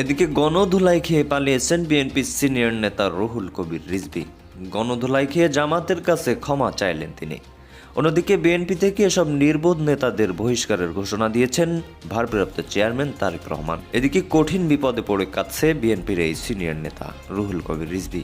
এদিকে গণধুলাই খেয়ে পালিয়েছেন BNP senior নেতা রুহুল কবির রিজবি গণধুলাই খেয়ে জামাতের কাছে ক্ষমা চাইলেন তিনি। অন্যদিকে বিএনপি থেকে এসব নির্বোধ নেতাদের বহিষ্কারের ঘোষণা দিয়েছেন ভারপ্রাপ্ত চেয়ারম্যান তারেক রহমান। এদিকে কঠিন বিপদে পড়ে কাছে বিএনপির এই সিনিয়র নেতা রুহুল কবির রিজভি।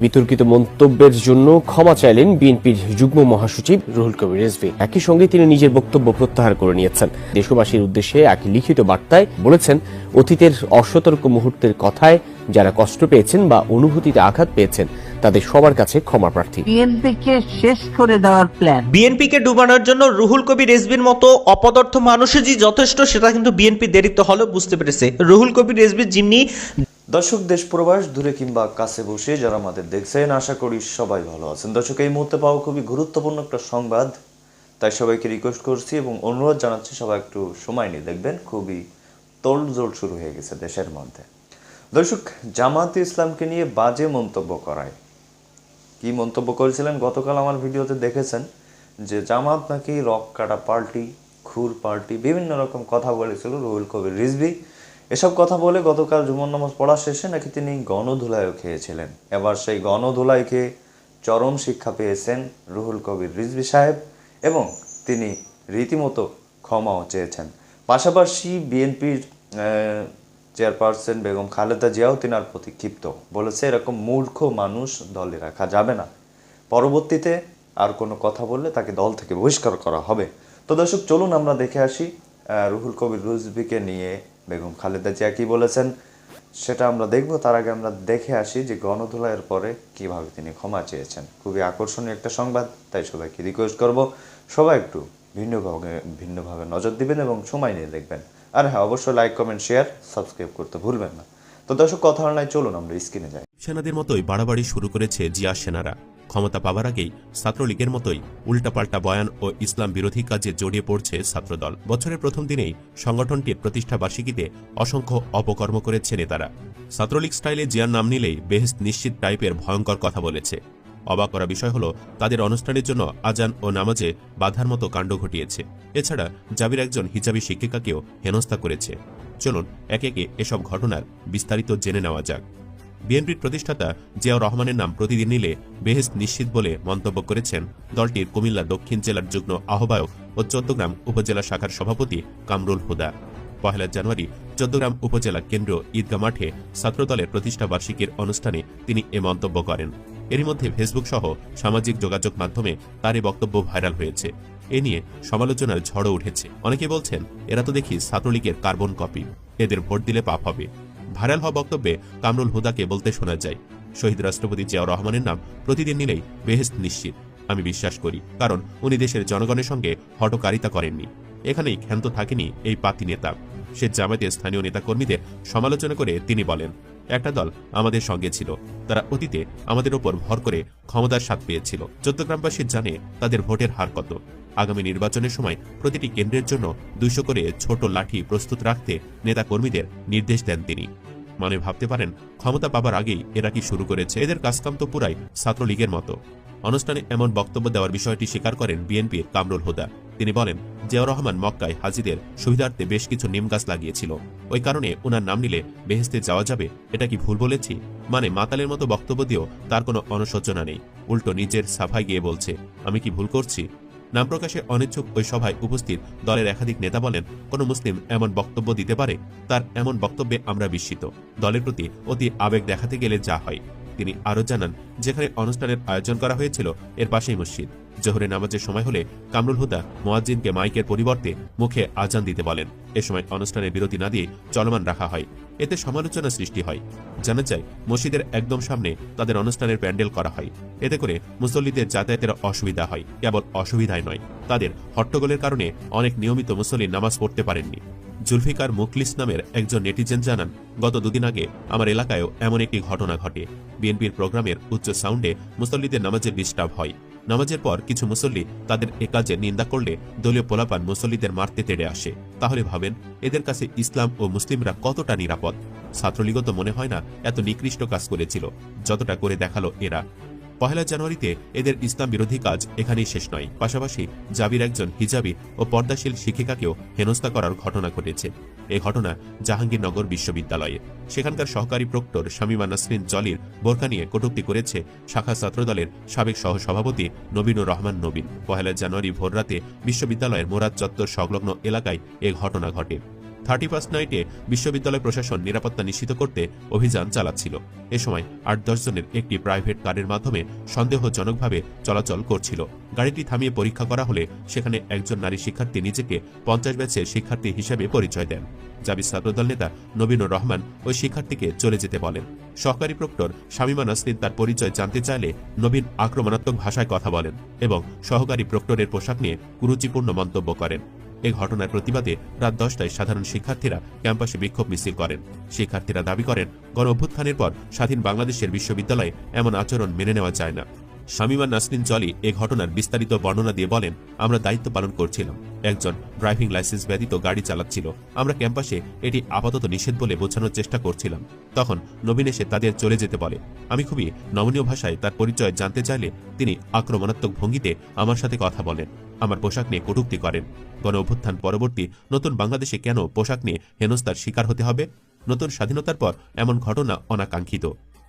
বিতর্কিত মন্তব্যের জন্য ক্ষমা চাইলেন বিএনপির যুগ্ম মহাসচিব রুহুল কবির রেজভি একই সঙ্গে তিনি নিজের বক্তব্য প্রত্যাহার করে নিয়েছেন। দেশবাসীর উদ্দেশ্যে এক লিখিত বার্তায় বলেছেন অতীতের অসতর্ক মুহূর্তের কথায় যারা কষ্ট পেয়েছেন বা অনুভূতিতে আঘাত পেয়েছেন তাদের সবার কাছে ক্ষমা প্রার্থী। বিএনপিকে শেষ করে দেওয়ার প্ল্যান বিএনপিকে ডুবানোর জন্য রুহুল কবির রেজবির মতো অপদার্থ মানুষই যে যথেষ্ট সেটা কিন্তু বিএনপি দেরিতে হলেও বুঝতে পেরেছে। রুহুল কবির রেজবি যিনি দর্শক, দেশ প্রবাস দূরে কিংবা কাছে বসে যারা আমাদের দেখছেন, আশা করি সবাই ভালো আছেন। দর্শক, এই মুহূর্তে পাওয়া খুবই গুরুত্বপূর্ণ একটা সংবাদ, তাই সবাইকে রিকোয়েস্ট করছি এবং অনুরোধ জানাচ্ছি সবাই একটু সময় নিয়ে দেখবেন। খুবই তোলজোল শুরু হয়ে গেছে দেশের মধ্যে। দর্শক, জামাতে ইসলামকে নিয়ে বাজে মন্তব্য করায়। কি মন্তব্য করেছিলেন? গতকাল আমার ভিডিওতে দেখেছেন যে জামাত নাকি রক কাটা পার্টি খুর পার্টি বিভিন্ন রকম কথা বলেছিল রুহুল কবির রিজভি। এসব কথা বলে গতকাল জুমন নামাজ পড়া শেষে নাকি তিনি গণধুলাইও খেয়েছিলেন। এবার সেই গণধুলাই খেয়ে চরম শিক্ষা পেয়েছেন রুহুল কবির রিজভি সাহেব এবং তিনি রীতিমতো ক্ষমাও চেয়েছেন। পাশাপাশি বিএনপির চেয়ারপারসন বেগম খালেদা জিয়াও তিনার প্রতি ক্ষিপ্ত। বলেছে, এরকম মূর্খ মানুষ দলে রাখা যাবে না। পরবর্তীতে আর কোনো কথা বললে তাকে দল থেকে বহিষ্কার করা হবে। তো দর্শক, চলুন আমরা দেখে আসি রুহুল কবির রুজবিকে নিয়ে বেগম খালেদা জিয়া কি বলেছেন সেটা আমরা দেখব। তার আগে আমরা দেখে আসি যে গণধুলাইয়ের পরে কীভাবে তিনি ক্ষমা চেয়েছেন। খুবই আকর্ষণীয় একটা সংবাদ, তাই সবাইকে রিকোয়েস্ট করব। সবাই একটু ভিন্নভাবে ভিন্নভাবে নজর দিবেন এবং সময় নিয়ে দেখবেন। আর হ্যাঁ অবশ্যই লাইক কমেন্ট শেয়ার সাবস্ক্রাইব করতে ভুলবেন না। তো দর্শক, কথা নয় চলুন, আমরা স্ক্রিনে যাই। সেনাদের মতোই বাড়াবাড়ি শুরু করেছে জিয়া সেনারা। ক্ষমতা পাবার আগেই ছাত্রলীগের মতোই উল্টাপাল্টা বয়ান ও ইসলাম বিরোধী কাজে জড়িয়ে পড়ছে ছাত্রদল। বছরের প্রথম দিনেই সংগঠনটির প্রতিষ্ঠা বার্ষিকীতে অসংখ্য অপকর্ম করেছে নেতারা। ছাত্রলীগ স্টাইলে জিয়ার নাম নিলেই বেহেস্ত নিশ্চিত টাইপের ভয়ঙ্কর কথা বলেছে। অবাক করা বিষয় হল, তাদের অনুষ্ঠানের জন্য আজান ও নামাজে বাধার মতো কাণ্ড ঘটিয়েছে। এছাড়া জাবির একজন হিজাবি শিক্ষিকাকেও হেনস্থা করেছে। চলুন, একে একে এসব ঘটনার বিস্তারিত জেনে নেওয়া যাক। বিএনপির প্রতিষ্ঠাতা জিয়াউর রহমানের নাম প্রতিদিন নিলে বেহেস্ত নিশ্চিত বলে মন্তব্য করেছেন দলটির কুমিল্লা দক্ষিণ জেলার যুগ্ম আহ্বায়ক ও চৌদ্দগ্রাম উপজেলা শাখার সভাপতি কামরুল হুদা। পহেলা জানুয়ারি চৌদ্দগ্রাম উপজেলা কেন্দ্র ঈদগা মাঠে ছাত্রদলের প্রতিষ্ঠা বার্ষিকীর অনুষ্ঠানে তিনি এ মন্তব্য করেন। এরই মধ্যে ফেসবুক সহ সামাজিক যোগাযোগ মাধ্যমে তার এই বক্তব্য ভাইরাল হয়েছে। এ নিয়ে সমালোচনার ঝড়ও উঠেছে। অনেকে বলছেন, এরা তো দেখি ছাত্রলীগের কার্বন কপি। এদের ভোট দিলে পাপ হবে। ভাইরাল হওয়া বক্তব্যে কামরুল হুদাকে বলতে শোনা যায়, শহীদ রাষ্ট্রপতি জিয়াউর রহমানের নাম প্রতিদিন নিলেই বেহেস্ত নিশ্চিত। আমি বিশ্বাস করি, কারণ উনি দেশের জনগণের সঙ্গে হটকারিতা করেননি। এখানেই ক্ষান্ত থাকেনি এই পাতি নেতা। সে জামাতে স্থানীয় নেতাকর্মীদের সমালোচনা করে তিনি বলেন একটা দল আমাদের সঙ্গে ছিল। তারা অতীতে আমাদের ওপর ভর করে ক্ষমতার স্বাদ পেয়েছিল। চট্টগ্রামবাসী জানে তাদের ভোটের হার কত। আগামী নির্বাচনের সময় প্রতিটি কেন্দ্রের জন্য দুইশো করে ছোট লাঠি প্রস্তুত রাখতে নেতাকর্মীদের নির্দেশ দেন তিনি। মানে ভাবতে পারেন, ক্ষমতা পাবার আগেই এরা কি শুরু করেছে? এদের কাজকাম তো পুরাই ছাত্রলীগের মতো। অনুষ্ঠানে এমন বক্তব্য দেওয়ার বিষয়টি স্বীকার করেন বিএনপির কামরুল হুদা। তিনি বলেন, জিয়াউর রহমান মক্কায় হাজিদের সুবিধার্থে বেশ কিছু নিম গাছ লাগিয়েছিল। ওই কারণে ওনার নাম নিলে বেহেস্তে যাওয়া যাবে, এটা কি ভুল বলেছি? মানে মাতালের মতো বক্তব্য দিয়েও তার কোনো অনুশোচনা নেই। উল্টো নিজের সাফাই গিয়ে বলছে, আমি কি ভুল করছি? নাম প্রকাশে অনিচ্ছুক ওই সভায় উপস্থিত দলের একাধিক নেতা বলেন, কোনো মুসলিম এমন বক্তব্য দিতে পারে? তার এমন বক্তব্যে আমরা বিস্মিত। দলের প্রতি অতি আবেগ দেখাতে গেলে যা হয়। তিনি আরও জানান, যেখানে অনুষ্ঠানের আয়োজন করা হয়েছিল, এর পাশেই মসজিদ। জোহরে নামাজের সময় হলে কামরুল হুদা, মোয়াজ্জিনকে মাইকের পরিবর্তে মুখে আজান দিতে বলেন। এ সময় অনুষ্ঠানের বিরতি না দিয়ে চলমান রাখা হয়। এতে সমালোচনা সৃষ্টি হয়। জানা যায়, মসজিদের একদম সামনে তাদের অনুষ্ঠানের প্যান্ডেল করা হয়। এতে করে মুসল্লিদের যাতায়াতের অসুবিধা হয়। কেবল অসুবিধাই নয়, তাদের হট্টগোলের কারণে অনেক নিয়মিত মুসল্লি নামাজ পড়তে পারেননি। জুলফিকার মুখলিস নামের একজন নেটিজেন জানান, গত দুদিন আগে আমার এলাকায়ও এমন একটি ঘটনা ঘটে। বিএনপির প্রোগ্রামের উচ্চ সাউন্ডে মুসল্লিদের নামাজের ডিস্টার্ব হয়। নামাজের পর কিছু মুসল্লি তাদের এ কাজে নিন্দা করলে দলীয় পোলাপান মুসল্লিদের মারতে তেড়ে আসে। তাহলে ভাবেন, এদের কাছে ইসলাম ও মুসলিমরা কতটা নিরাপদ? ছাত্রলীগত মনে হয় না, এত নিকৃষ্ট কাজ করেছিল, যতটা করে দেখাল এরা। পহেলা জানুয়ারিতে এদের ইসলাম বিরোধী কাজ এখানেই শেষ নয়। পাশাপাশি জাবির একজন হিজাবি ও পর্দাশীল শিক্ষিকাকেও হেনস্থা করার ঘটনা ঘটেছে। এই ঘটনা জাহাঙ্গীরনগর বিশ্ববিদ্যালয়ে। সেখানকার সহকারী প্রক্টর শামীমা নাসরিন জলির বোরকা নিয়ে কটূক্তি করেছে শাখা ছাত্রদলের সাবেক সহসভাপতি নবীনুর রহমান নবীন। পহেলা জানুয়ারি ভোররাতে বিশ্ববিদ্যালয়ের মোরাদ চত্বর সংলগ্ন এলাকায় এ ঘটনা ঘটে। থার্টি ফার্স্ট নাইটে বিশ্ববিদ্যালয় প্রশাসন নিরাপত্তা নিশ্চিত করতে অভিযান চালাচ্ছিল। এ সময় আট জনের একটি প্রাইভেট কারের মাধ্যমে সন্দেহজনকভাবে চলাচল করছিল। গাড়িটি থামিয়ে পরীক্ষা করা হলে সেখানে একজন নারী শিক্ষার্থী নিজেকে পঞ্চাশ ব্যাচের শিক্ষার্থী হিসেবে পরিচয় দেন। জাবি ছাত্রদল নেতা নবীনুর রহমান ওই শিক্ষার্থীকে চলে যেতে বলেন। সহকারী প্রক্টর শামীমা নাসরিন তার পরিচয় জানতে চাইলে নবীন আক্রমণাত্মক ভাষায় কথা বলেন এবং সহকারী প্রক্টরের পোশাক নিয়ে কুরুচিপূর্ণ মন্তব্য করেন। এ ঘটনার প্রতিবাদে রাত দশটায় সাধারণ শিক্ষার্থীরা ক্যাম্পাসে বিক্ষোভ মিছিল করেন। শিক্ষার্থীরা দাবি করেন গণ অভ্যুত্থানের পর স্বাধীন বাংলাদেশের বিশ্ববিদ্যালয়ে এমন আচরণ মেনে নেওয়া যায় না। শামিমা নাসরিন জলি এ ঘটনার বিস্তারিত বর্ণনা দিয়ে বলেন, আমরা দায়িত্ব পালন করছিলাম। একজন ড্রাইভিং লাইসেন্স ব্যতীত গাড়ি চালাচ্ছিল। আমরা ক্যাম্পাসে এটি আপাতত নিষেধ বলে বোঝানোর চেষ্টা করছিলাম। তখন নবীন এসে তাদের চলে যেতে বলে, আমি খুবই নমনীয় ভাষায় তার পরিচয় জানতে চাইলে তিনি আক্রমণাত্মক ভঙ্গিতে আমার সাথে কথা বলেন, আমার পোশাক নিয়ে কটূক্তি করেন। গণ অভ্যুত্থান পরবর্তী নতুন বাংলাদেশে কেন পোশাক নিয়ে হেনস্থার শিকার হতে হবে? নতুন স্বাধীনতার পর এমন ঘটনা অনাকাঙ্ক্ষিত।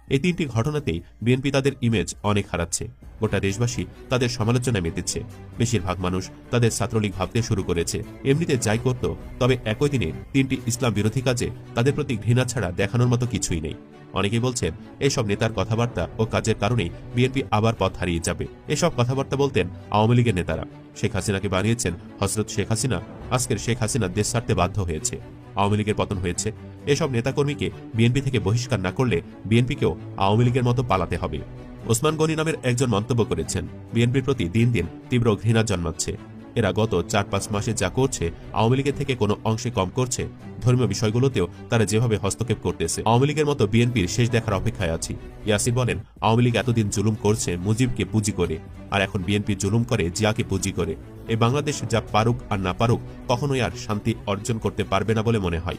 এই তিনটি ঘটনাতেই বিএনপি তাদের ইমেজ অনেক হারাচ্ছে। গোটা দেশবাসী তাদের সমালোচনায় মেতেছে। বেশিরভাগ মানুষ তাদের ছাত্রলীগ ভাবতে শুরু করেছে। এমনিতে যাই করত, তবে একই দিনে তিনটি ইসলাম বিরোধী কাজে তাদের প্রতি ঘৃণা ছাড়া দেখানোর মতো কিছুই নেই। অনেকেই বলছেন, এসব নেতার কথাবার্তা ও কাজের কারণেই বিএনপি আবার পথ হারিয়ে যাবে। এসব কথাবার্তা বলতেন আওয়ামী লীগের নেতারা। শেখ হাসিনাকে বানিয়েছেন হজরত শেখ হাসিনা। আজকের শেখ হাসিনা দেশ ছাড়তে বাধ্য হয়েছে। আওয়ামী লীগের পতন হয়েছে। এসব নেতাকর্মীকে বিএনপি থেকে বহিষ্কার না করলে বিএনপিকেও আওয়ামী লীগের মতো পালাতে হবে। ওসমান গনি নামের একজন মন্তব্য করেছেন, বিএনপির প্রতি দিন দিন তীব্র ঘৃণা জন্মাচ্ছে। এরা গত চার পাঁচ মাসে যা করছে, আওয়ামী লীগের থেকে কোনো অংশে কম করছে, ধর্মীয় বিষয়গুলোতেও তারা যেভাবে হস্তক্ষেপ করতেছে। আওয়ামী লীগের মতো বিএনপির শেষ দেখার অপেক্ষায় আছি। ইয়াসির বলেন, আওয়ামী লীগ এতদিন জুলুম করছে, মুজিবকে পুঁজি করে, আর এখন বিএনপি জুলুম করে, জিয়াকে পুঁজি করে। এই বাংলাদেশ যা পারুক আর না পারুক, কখনোই আর শান্তি অর্জন করতে পারবে না বলে মনে হয়।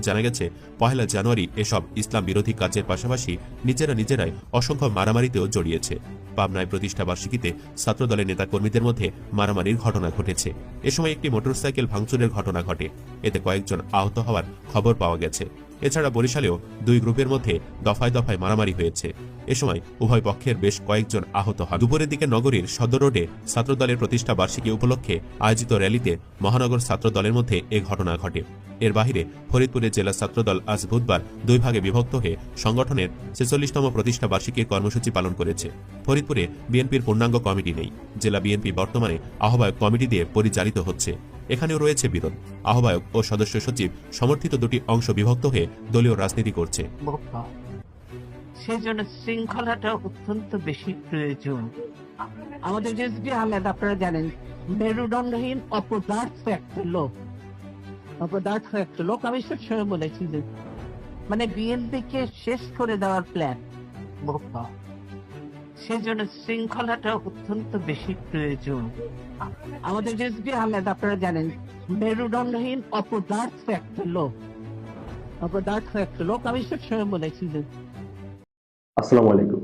জানা গেছে পহেলা জানুয়ারি এসব ইসলাম বিরোধী কাজের পাশাপাশি নিজেরা নিজেরাই অসংখ্য মারামারিতেও জড়িয়েছে। পাবনায় প্রতিষ্ঠা বার্ষিকীতে ছাত্রদলের নেতাকর্মীদের মধ্যে মারামারির ঘটনা ঘটেছে। এ সময় একটি মোটরসাইকেল ভাঙচুরের ঘটনা ঘটে। এতে কয়েকজন আহত হওয়ার খবর পাওয়া গেছে। এছাড়া বরিশালেও দুই গ্রুপের মধ্যে দফায় দফায় মারামারি হয়েছে। এ সময় উভয় পক্ষের বেশ কয়েকজন আহত হয় দুপুরের দিকে নগরীর সদর রোডে ছাত্রদলের প্রতিষ্ঠা বার্ষিকী উপলক্ষে আয়োজিত র্যালিতে মহানগর ছাত্রদলের মধ্যে এ ঘটনা ঘটে। এর বাহিরে ফরিদপুরে জেলা ছাত্রদল আজ বুধবার দুই ভাগে বিভক্ত হয়ে সংগঠনের ছেচল্লিশতম প্রতিষ্ঠা বার্ষিকীর কর্মসূচি পালন করেছে। ফরিদপুরে বিএনপির পূর্ণাঙ্গ কমিটি নেই। জেলা বিএনপি বর্তমানে আহ্বায়ক কমিটি দিয়ে পরিচালিত হচ্ছে। এখানেও রয়েছে বিরোধ। আহ্বায়ক ও সদস্য সচিব সমর্থিত দুটি অংশ বিভক্ত হয়ে দলীয় রাজনীতি করছে। বোকা। সেজন্য শৃঙ্খলাটা অত্যন্ত বেশি প্রয়োজন। আমাদের রেজবি আহমেদ, আপনারা জানেন, মেরুদণ্ডহীন অপদার্থ একটা লোক। অপদার্থ একটা লোক, আমি সবসময় বলেছি যে মানে বিএনপি কে শেষ করে দেওয়ার প্ল্যান বোকা। সেজন্য শৃঙ্খলাটা অত্যন্ত বেশি প্রয়োজন। আমাদের আহমেদ, আপনারা জানেন, মেরুদণ্ডহীন অপদার্থ একটা লোক। অপদার্থ একটা লোক, আমি বলেছি যে আসসালামু আলাইকুম।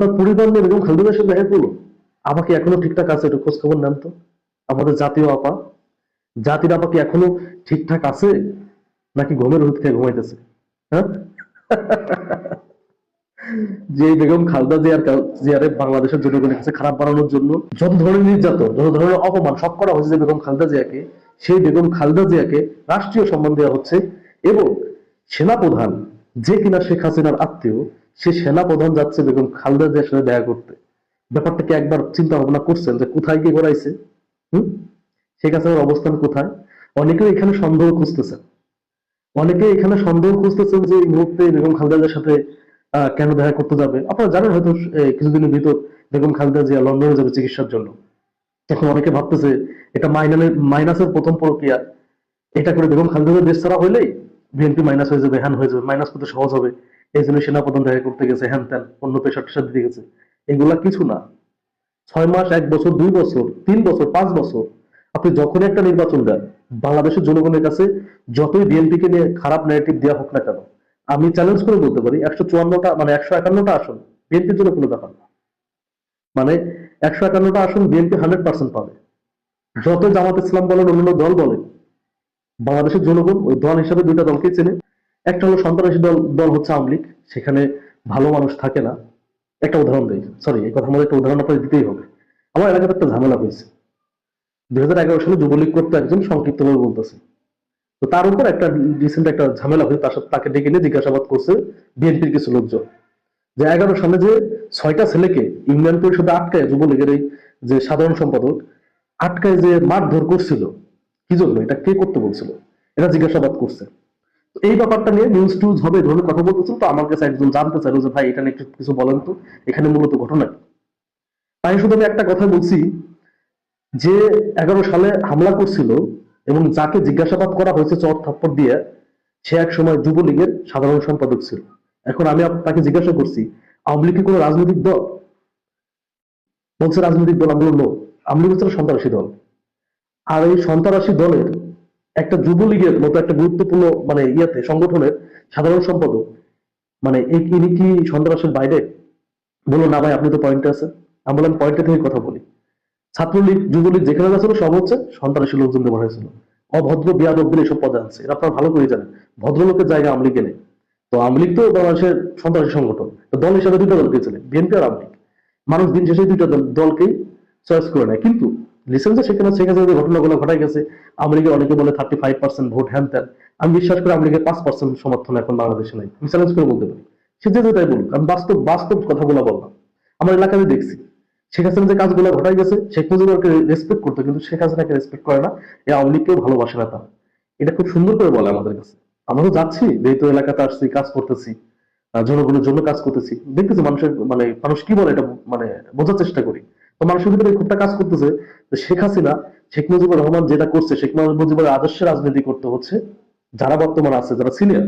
তার নিয়ে বেগম খালেদার সাথে দেখা করল আমাকে এখনও ঠিকঠাক আছে একটু খোঁজ খবর নেন তো। আমাদের জাতীয় আপা। জাতির আপা কি এখনও ঠিকঠাক আছে? নাকি ঘুমের ওষুধ খেয়ে ঘুমাইতেছে? হ্যাঁ? যে বেগম খালেদা জিয়ার জিয়ারে বাংলাদেশের জনগণের কাছে খারাপ বানানোর জন্য যত ধরনের নির্যাতন, যত ধরনের অপমান সব করা হয়েছে যে বেগম খালেদা জিয়াকে, সেই বেগম খালেদা জিয়াকে রাষ্ট্রীয় সম্মান দেওয়া হচ্ছে এবং সেনাপ্রধান যে কিনা শেখ হাসিনার আত্মীয়, সে সেনাপ্রধান যাচ্ছে বেগম খালেদা জিয়ার সাথে দেখা করতে। ব্যাপারটা কি একবার চিন্তা ভাবনা করছেন যে কোথায় কি ঘোরাইছে? হুম? শেখ হাসিনার অবস্থান কোথায়? অনেকে এখানে সন্দেহ খুঁজতেছেন। অনেকে এখানে সন্দেহ খুঁজতেছেন যে এই মুহূর্তে বেগম খালেদা জিয়ার সাথে কেন দেখা করতে যাবে? আপনারা জানেন হয়তো কিছুদিনের ভিতর বেগম খালেদা জিয়া লন্ডনে যাবে চিকিৎসার জন্য। এখন অনেকে ভাবতেছে, এটা মাইনাসের মাইনাসের প্রথম প্রক্রিয়া। এটা করে বেগম খালেদা দেশ ছাড়া হইলেই বিএনপি মাইনাস হয়ে যাবে, হ্যান হয়ে যাবে, মাইনাস করতে সহজ হবে। এই জন্য সেনাপ্রধান দেখা করতে গেছে, হ্যান ত্যান, অন্য পেশার টেশার দিতে গেছে। এগুলা কিছু না। ছয় মাস, এক বছর, দুই বছর, তিন বছর, পাঁচ বছর। আপনি যখন একটা নির্বাচন দেন, বাংলাদেশের জনগণের কাছে যতই বিএনপি কে নিয়ে খারাপ ন্যারেটিভ দেওয়া হোক না কেন আমি চ্যালেঞ্জ করে বলতে পারি, একশো চুয়ান্নটা মানে একশো একান্নটা আসন বিএনপির জন্য কোনো ব্যাপার না। মানে একশো একান্নটা আসন বিএনপি হান্ড্রেড পার্সেন্ট পাবে। যত জামাত ইসলাম বলেন, অন্যান্য দল বলেন, বাংলাদেশের জনগণ ওই দল হিসাবে দুইটা দলকেই চেনে। একটা হলো সন্ত্রাসী দল দল হচ্ছে আওয়ামী লীগ, সেখানে ভালো মানুষ থাকে না। একটা উদাহরণ দিই সরি এই কথার মধ্যে একটা উদাহরণ আপনাকে দিতেই হবে। আমার এলাকাতে একটা ঝামেলা হয়েছে। দুই হাজার এগারো সালে যুবলীগ করতে একজন সংক্ষিপ্তভাবে বলতেছে তো তার উপর একটা রিসেন্ট একটা ঝামেলা হয়েছে তার সাথে তাকে ডেকে নিয়ে জিজ্ঞাসাবাদ করছে বিএনপির কিছু লোকজন। যে এগারো সালে যে ছয়টা ছেলেকে ইউনিয়ন পরিষদে আটকায় যুবলীগের এই যে সাধারণ সম্পাদক, আটকায় যে মারধর করছিল, কি জন্য? এটা কে করতে বলছিল? এটা জিজ্ঞাসাবাদ করছে। এই ব্যাপারটা নিয়ে নিউজ টিউজ হবে ধরনের কথা বলতেছিল। তো আমার কাছে একজন জানতে চাইলো যে, ভাই, এটা নিয়ে একটু কিছু বলেন তো। এখানে মূলত ঘটনা তাই শুধু আমি একটা কথা বলছি যে, এগারো সালে হামলা করছিল এবং যাকে জিজ্ঞাসাবাদ করা হয়েছে চর থাপ্পড় দিয়ে, সে এক সময় যুবলীগের সাধারণ সম্পাদক ছিল। এখন আমি তাকে জিজ্ঞাসা করছি, আওয়ামী লীগ কি কোনো রাজনৈতিক দল? বলছে রাজনৈতিক দল, আমি বলল আওয়ামী লীগ হচ্ছে সন্ত্রাসী দল। আর এই সন্ত্রাসী দলের একটা যুবলীগের মতো একটা গুরুত্বপূর্ণ মানে ইয়েতে, সংগঠনের সাধারণ সম্পাদক মানে ইনি কি সন্ত্রাসের বাইরে? বলল, না ভাই, আপনি তো পয়েন্টে আছেন। আমি বললাম, পয়েন্টে থেকে কথা বলি। ছাত্রলীগ, যুবলীগ, যেখানে যাচ্ছিল সব হচ্ছে সন্ত্রাসী লোকজন ব্যবহার হয়েছিল। অভদ্র, বিয়াদব বলে এসব পদে আনছে। এটা আপনারা ভালো করে জানেন। ভদ্রলোকের জায়গা আওয়ামী লীগে নেই তো আওয়ামী লীগ তো বাংলাদেশের সন্ত্রাসী সংগঠন। দল হিসাবে দুটো দলকে ছিল বিএনপি আর আওয়ামী লীগ। মানুষ দিন শেষে দুইটা দল- দলকেই চয়েস করে নেয়। কিন্তু লিসেন্সে সেখানে শেখ হাসিনা ঘটনাগুলো ঘটাই গেছে, আওয়ামী লীগের অনেকে বলে থার্টি ফাইভ পার্সেন্ট ভোট হ্যান ত্যান। আমি বিশ্বাস করি আওয়ামী লীগের পাঁচ পার্সেন্ট সমর্থন এখন বাংলাদেশে নাই। আমি চ্যালেঞ্জ করে বলতে পারি। সে যে যেটাই বলুক, আমি বাস্তব বাস্তব কথাগুলো বললাম। আমার এলাকায় আমি দেখছি। শেখ হাসিনা যে কাজগুলো ঘটাই গেছে, শেখ মুজিবুরকে রেসপেক্ট করতো, কিন্তু শেখ হাসিনাকে রেসপেক্ট করে না এই আওয়ামী লীগকেও ভালোবাসে না তারা। এটা খুব সুন্দর করে বলে আমাদের কাছে। আমরা তো যাচ্ছি, যেহেতু এলাকাতে আসছি, কাজ করতেছি জনগণের জন্য কাজ করতেছি। দেখতেছি মানুষের মানে মানুষ কি বলে এটা মানে বোঝার চেষ্টা করি। তো মানুষের ভিতরে খুবটা কাজ করতেছে শেখ হাসিনা, শেখ মুজিবুর রহমান যেটা করছে, শেখ মুজিবুর আদর্শে রাজনীতি করতে হচ্ছে, যারা বর্তমান আছে, যারা সিনিয়র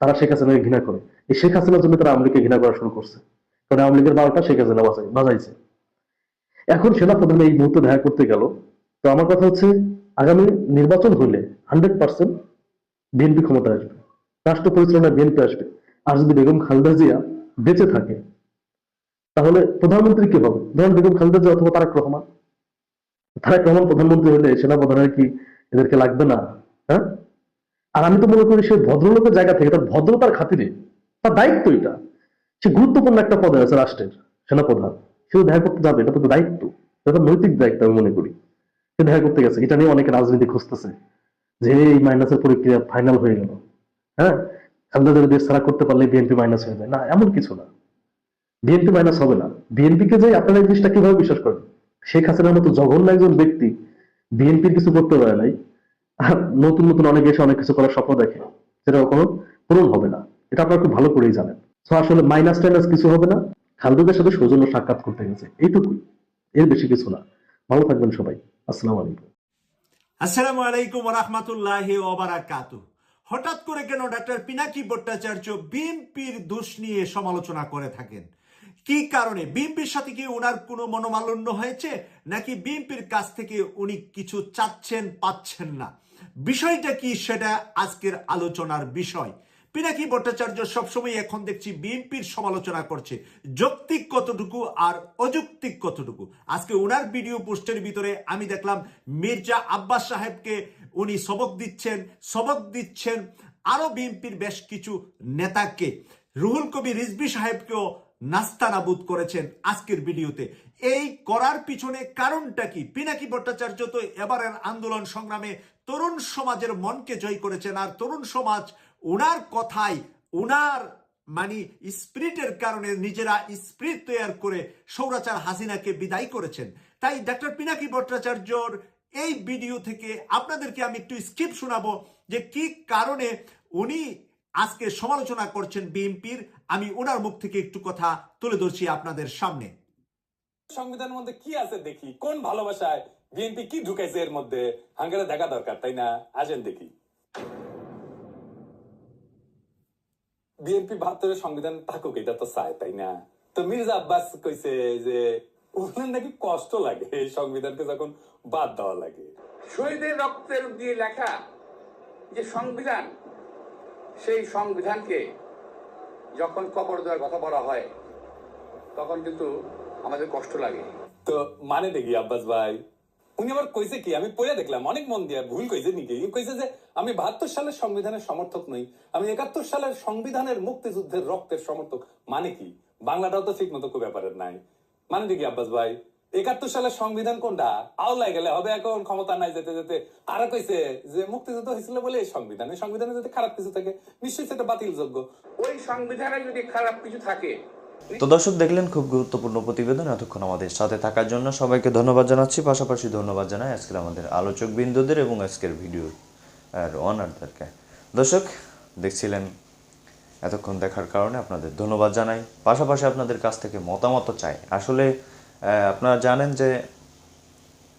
তারা শেখ হাসিনাকে ঘৃণা করে। এই শেখ হাসিনার জন্য তারা আওয়ামী লীগকে ঘৃণা করা শুরু করছে। কারণ আওয়ামী লীগের বারোটা শেখ হাসিনা বাজাইছে এখন সেনা প্রধান এই মুহূর্তে দেখা করতে গেল, তো আমার কথা হচ্ছে, আগামী নির্বাচন হলে হান্ড্রেড পার্সেন্ট বিএনপি ক্ষমতা আসবে, রাষ্ট্র পরিচালনায় বিএনপি আসবে। আর যদি বেগম খালেদা জিয়া বেঁচে থাকে, তাহলে প্রধানমন্ত্রী কে হবে ধরেন বেগম খালেদা জিয়া অথবা তারেক রহমান। তারেক রহমান প্রধানমন্ত্রী হলে সেনা প্রধানের কি এদেরকে লাগবে না? হ্যাঁ? আর আমি তো মনে করি সে ভদ্রলোকের জায়গা থেকে, তার ভদ্রতার খাতিরে, তার দায়িত্ব এটা। সে গুরুত্বপূর্ণ একটা পদে আছে রাষ্ট্রের সেনাপ্রধান। সে দেখা করতে যাবে, এটা তো দায়িত্ব। এটা নৈতিক দায়িত্ব, আমি মনে করি। সে দেখা করতে গেছে, এটা নিয়ে অনেকে রাজনীতি খুঁজতেছে যে এই মাইনাসের প্রক্রিয়া ফাইনাল হয়ে গেল। হ্যাঁ? জিয়া দেশ ছাড়া করতে পারলে বিএনপি মাইনাস হয়ে যায়। না, এমন কিছু না। বিএনপি মাইনাস হবে না। বিএনপি কে যে আপনারা এই জিনিসটা কীভাবে বিশ্বাস করেন? শেখ হাসিনার মতো জঘন্য একজন ব্যক্তি বিএনপির কিছু করতে পারে নাই। নতুন নতুন অনেক এসে অনেক কিছু করার স্বপ্ন দেখে। সেটা কখনো পূরণ হবে না। এটা আপনারা খুব ভালো করেই জানেন। তো আসলে মাইনাস টাইনাস কিছু হবে না। খালেদাদের সাথে সৌজন্য সাক্ষাৎ করতে গেছে। এইটুকুই। এর বেশি কিছু না। ভালো থাকবেন সবাই। আসসালামু আলাইকুম। আসসালামু আলাইকুম রহমতুল্লাহ ওবারাকাতু। হঠাৎ করে কেন ডাক্তার পিনাকি ভট্টাচার্য বিএনপির দোষ নিয়ে সমালোচনা করে থাকেন? কি কারণে? বিএনপির সাথে কি ওনার কোনো মনোমালিন্য হয়েছে? নাকি বিএনপির কাছ থেকে উনি কিছু চাচ্ছেন, পাচ্ছেন না? বিষয়টা কি সেটা আজকের আলোচনার বিষয়। পিনাকি ভট্টাচার্য সবসময় এখন দেখছি বিএনপির সমালোচনা করছে। যৌক্তিক কতটুকু আর অযৌক্তিক কতটুকু? আজকে ওনার ভিডিও পোস্টের ভিতরে আমি দেখলাম মির্জা আব্বাস সাহেবকে উনি সবক দিচ্ছেন সবক দিচ্ছেন আরও বিএনপির বেশ কিছু নেতাকে। রুহুল কবি রিজবি সাহেবকেও নাস্তানাবুদ করেছেন আজকের ভিডিওতে। এই করার পিছনে কারণটা কি? পিনাকি ভট্টাচার্য তো এবারের আন্দোলন সংগ্রামে তরুণ সমাজের মনকে জয় করেছেন আর তরুণ সমাজ ওনার কথাই ওনার মানে স্পিরিটের কারণে নিজেরা স্পিরিট তৈরি করে সৌরাচার হাসিনাকে বিদায় করেছেন। তাই ডাক্তার পিনাকি ভট্টাচার্যর এই ভিডিও থেকে আপনাদেরকে আমি একটু স্কিপ শোনাবো যে কি কারণে উনি আজকে সমালোচনা করছেন বিএনপির। আমি ওনার মুখ থেকে একটু কথা তুলে ধরছি আপনাদের সামনে। সংবিধানের মধ্যে কি আছে দেখি? কোন ভালোবাসায় বিএনপি কি ঢুকাইছে এর মধ্যে? হাঙ্গারে দেখা দরকার, তাই না? আসেন দেখি। বিএনপি বাহাত্তরের সংবিধান থাকুক এটা তো চায় তাই না? তো মির্জা আব্বাস কইছে যে ওনার নাকি কষ্ট লাগে এই সংবিধানকে যখন বাদ দেওয়া লাগে। শহীদের রক্তের দিয়ে লেখা যে সংবিধান সেই সংবিধানকে যখন কবর দেওয়ার কথা বলা হয় তখন কিন্তু আমাদের কষ্ট লাগে। তো মানে দেখি আব্বাস ভাই উনি আবার কইছে কি, আমি পড়ে দেখলাম, অনেক মন দিয়া ভুল কইছে নাকি? কইছে যে, আমি বাহাত্তর সালের সংবিধানের সমর্থক নই, আমি একাত্তর সালের সংবিধানের মুক্তিযুদ্ধের রক্তের সমর্থক। মানে কি? বাংলাটাও তো ঠিক মতো খুব ব্যাপারের নাই। মানে দেখি আব্বাস ভাই? একাত্তর সালের সংবিধান কোনটা? আওলাই গেলে হবে এখন, ক্ষমতা নাই যেতে যেতে। আরও কইছে যে, মুক্তিযুদ্ধ হয়েছিল বলে এই সংবিধান, সংবিধানে যদি খারাপ কিছু থাকে, নিশ্চয়ই সেটা বাতিল যোগ্য ওই সংবিধানে যদি খারাপ কিছু থাকে তো দর্শক, দেখলেন খুব গুরুত্বপূর্ণ প্রতিবেদন এতক্ষণ আমাদের সাথে থাকার জন্য। সবাইকে ধন্যবাদ জানাচ্ছি। পাশাপাশি ধন্যবাদ জানাই আজকের আমাদের আলোচক বিন্দুদের এবং আজকের ভিডিও আর অনারদেরকে দর্শক, দেখছিলেন এতক্ষণ দেখার কারণে আপনাদের ধন্যবাদ জানাই। পাশাপাশি আপনাদের কাছ থেকে মতামত চাই। আসলে আপনারা জানেন যে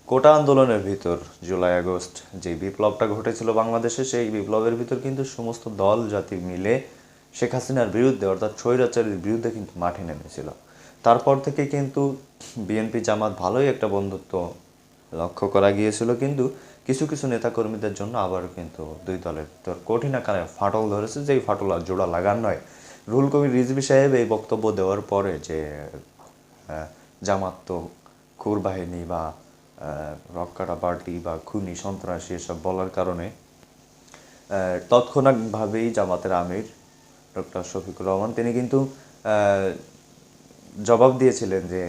কোটা আন্দোলনের ভিতর জুলাই, আগস্ট যে বিপ্লবটা ঘটেছিল বাংলাদেশে, সেই বিপ্লবের ভিতর কিন্তু সমস্ত দল জাতি মিলে শেখ হাসিনার বিরুদ্ধে অর্থাৎ স্বৈরাচারের বিরুদ্ধে কিন্তু মাঠে নেমেছিল। তারপর থেকে কিন্তু বিএনপি জামাত ভালোই একটা বন্ধুত্ব লক্ষ্য করা গিয়েছিল কিন্তু কিছু কিছু নেতাকর্মীদের জন্য আবার কিন্তু দুই দলের তোর কঠিন আকারে ফাটল ধরেছে যেই ফাটল আর জোড়া লাগান নয়। রুহুল কবির রিজভি সাহেব এই বক্তব্য দেওয়ার পরে যে জামাত তো খুর বাহিনী বা আহ, রক্কাটা পার্টি বা খুনি সন্ত্রাসী এসব বলার কারণে তৎক্ষণাৎভাবেই জামাতের আমির ডক্টর শফিকুর রহমান, তিনি কিন্তু জবাব দিয়েছিলেন যে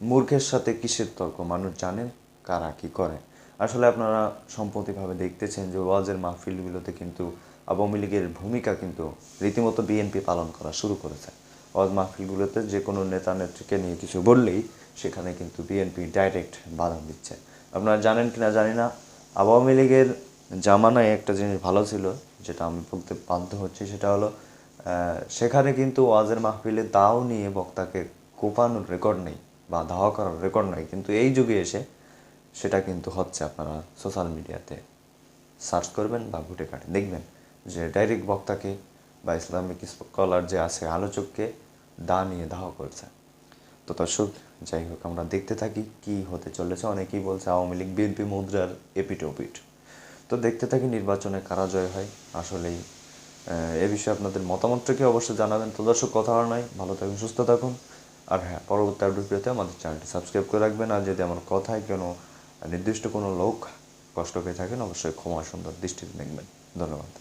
মূর্খের সাথে কিসের তর্ক? মানুষ জানেন কারা কি করে। আসলে আপনারা সম্প্রতিভাবে দেখতেছেন যে ওয়াজের মাহফিলগুলোতে কিন্তু আওয়ামী লীগের ভূমিকা কিন্তু রীতিমতো বিএনপি পালন করা শুরু করেছে। ওয়াজ মাহফিলগুলোতে যে কোনো নেতা নেত্রীকে নিয়ে কিছু বললেই সেখানে কিন্তু বিএনপি ডাইরেক্ট বাধা দিচ্ছে। আপনারা জানেন কি না জানি না, আওয়ামী লীগের জামানায় একটা জিনিস ভালো ছিল যেটা আমি বলতে বাধ্য হচ্ছি সেটা হলো সেখানে কিন্তু ওয়াজের মাহফিলে দাও নিয়ে বক্তাকে কোপানোর রেকর্ড নেই বা ধাওয়া করার রেকর্ড নেই। কিন্তু এই যুগে এসে সেটা কিন্তু হচ্ছে আপনারা সোশ্যাল মিডিয়াতে সার্চ করবেন বা ঘুটে কাটে। দেখবেন যে ডাইরেক্ট বক্তাকে বা ইসলামিক স্কলার যে আছে, আলোচককে দা নিয়ে ধাওয়া করছে। তো দর্শক, যাই হোক, আমরা দেখতে থাকি কি হতে চলেছে। অনেকেই বলছে আওয়ামী লীগ, বিএনপি, মুদ্রার এপিট ওপিট তো দেখতে থাকি নির্বাচনে কারা জয় হয়, আসলেই এ বিষয়ে আপনাদের মতামতটাকে অবশ্যই জানাবেন। তো দর্শক, কথা আর নয় ভালো থাকুন, সুস্থ থাকুন। আর হ্যাঁ পরবর্তী আপডেট পেতে আমাদের চ্যানেলটি সাবস্ক্রাইব করে রাখবেন। আর যদি আমার কথায় কোনো নির্দিষ্ট কোনো লোক কষ্ট পেয়ে থাকেন, অবশ্যই ক্ষমা সুন্দর দৃষ্টিতে দেখবেন। ধন্যবাদ।